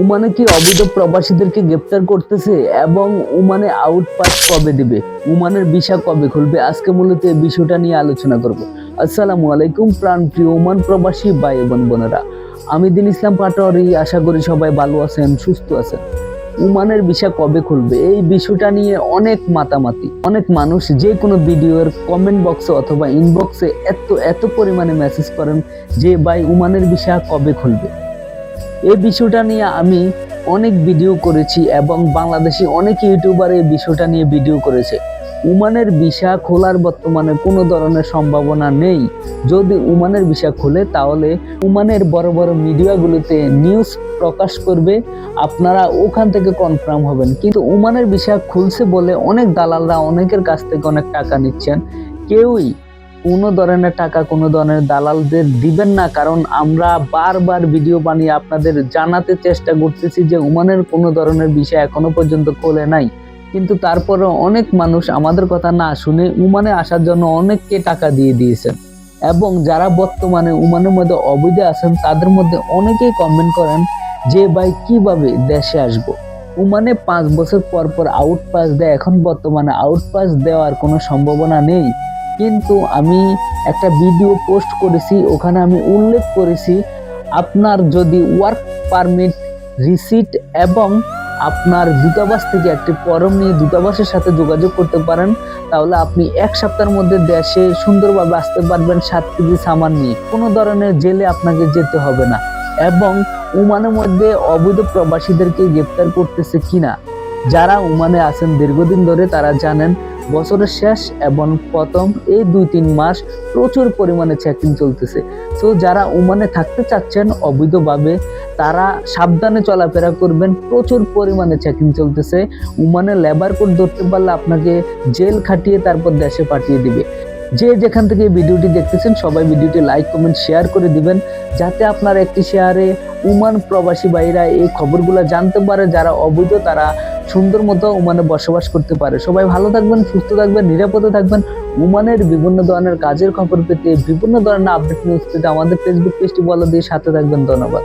ওমানে কি অবৈধ প্রবাসীদেরকে গ্রেপ্তার করতেছে এবং ওমানে আউটপাস কবে দিবে? উমানের ভিসা কবে খুলবে? আজকে মূলত এই বিষয়টা নিয়ে আলোচনা করব। আসসালামু আলাইকুম প্রাণ প্রিয় ওমান প্রবাসী ভাই এবং বোনেরা। আমি দিন ইসলাম পাটোয়ারি, আশা করি সবাই ভালো আছেন, সুস্থ আছেন। উমানের ভিসা কবে খুলবে? এই বিষয়টা নিয়ে অনেক মাতামাতি, অনেক মানুষ যে কোনো ভিডিওর কমেন্ট বক্সে অথবা ইনবক্সে এত এত পরিমাণে মেসেজ করেন যে, ভাই, উমানের ভিসা কবে খুলবে? এই বিষয়টা নিয়ে আমি অনেক ভিডিও করেছি এবং বাংলাদেশি অনেক ইউটিউবার এই বিষয়টা নিয়ে ভিডিও করেছে। উমানের ভিসা খোলার বর্তমানে কোনো ধরনের সম্ভাবনা নেই। যদি উমানের ভিসা খোলে, তাহলে উমানের বড় বড় মিডিয়াগুলোতে নিউজ প্রকাশ করবে। আপনারা ওখান থেকে কনফার্ম হবেন। কিন্তু উমানের ভিসা খুলছে বলে অনেক দালালরা অনেকের কাছ থেকে অনেক টাকা নিচ্ছেন। কেউই কোনো ধরনের টাকা, কোনো ধরনের দালালদের দিবেন না, কারণ আমরা বারবার ভিডিও বানিয়ে আপনাদের জানাতে চেষ্টা করতেছি যে ওমানের কোনো ধরনের বিষয় এখনও পর্যন্ত খোলে নাই। কিন্তু তারপরে অনেক মানুষ আমাদের কথা না শুনে উমানে আসার জন্য অনেককে টাকা দিয়ে দিয়েছেন। এবং যারা বর্তমানে উমানের মধ্যে অবৈধ আছেন, তাদের মধ্যে অনেকেই কমেন্ট করেন যে, ভাই, কীভাবে দেশে আসব? উমানে পাঁচ বছর পর পর আউট পাস দেয়। এখন বর্তমানে আউট পাস দেওয়ার কোনো সম্ভাবনা নেই। কিন্তু আমি একটা ভিডিও পোস্ট করেছি, ওখানে আমি উল্লেখ করেছি, আপনার যদি ওয়ার্ক পারমিট রিসিট এবং আপনার দূতাবাস থেকে একটি ফরম নিয়ে দূতাবাসের সাথে যোগাযোগ করতে পারেন, তাহলে আপনি এক সপ্তাহের মধ্যে দেশে সুন্দরভাবে আসতে পারবেন সাত কেজি সামান নিয়ে। কোনো ধরনের জেলে আপনাকে যেতে হবে না এবং উমানের মধ্যে অবৈধ প্রবাসীদেরকে গ্রেপ্তার করতেছে কিনা? যারা উমানে আছেন, দীর্ঘদিন ধরে তারা জানেন বছরের শেষ এবং প্রথম এই দুই তিন মাস প্রচুর পরিমাণে চেকিং চলতেছে। তো যারা ওমানে থাকতে চাচ্ছেন, অবৈধভাবে তারা সাবধানে চলাফেরা করবেন। প্রচুর পরিমাণে চেকিং চলতেছে। ওমানে লেবার কোড ধরতে পারলে আপনাকে জেল খাটিয়ে তারপর দেশে পাঠিয়ে দিবে। যে যেখান থেকে ভিডিওটি দেখতেছেন, সবাই ভিডিওটি লাইক কমেন্ট শেয়ার করে দিবেন, যাতে আপনার একটি শেয়ারে উমান প্রবাসী ভাইরা এই খবরগুলো জানতে পারে, যারা অবৈধ, তারা সুন্দর মতো উমানে বসবাস করতে পারে। সবাই ভালো থাকবেন, সুস্থ থাকবেন, নিরাপদে থাকবেন। উমানের বিভিন্ন ধরনের কাজের খবর পেতে, বিভিন্ন ধরনের আপডেট নিউজ পেতে আমাদের ফেসবুক পেজটি বলা দিয়ে সাথে থাকবেন। ধন্যবাদ।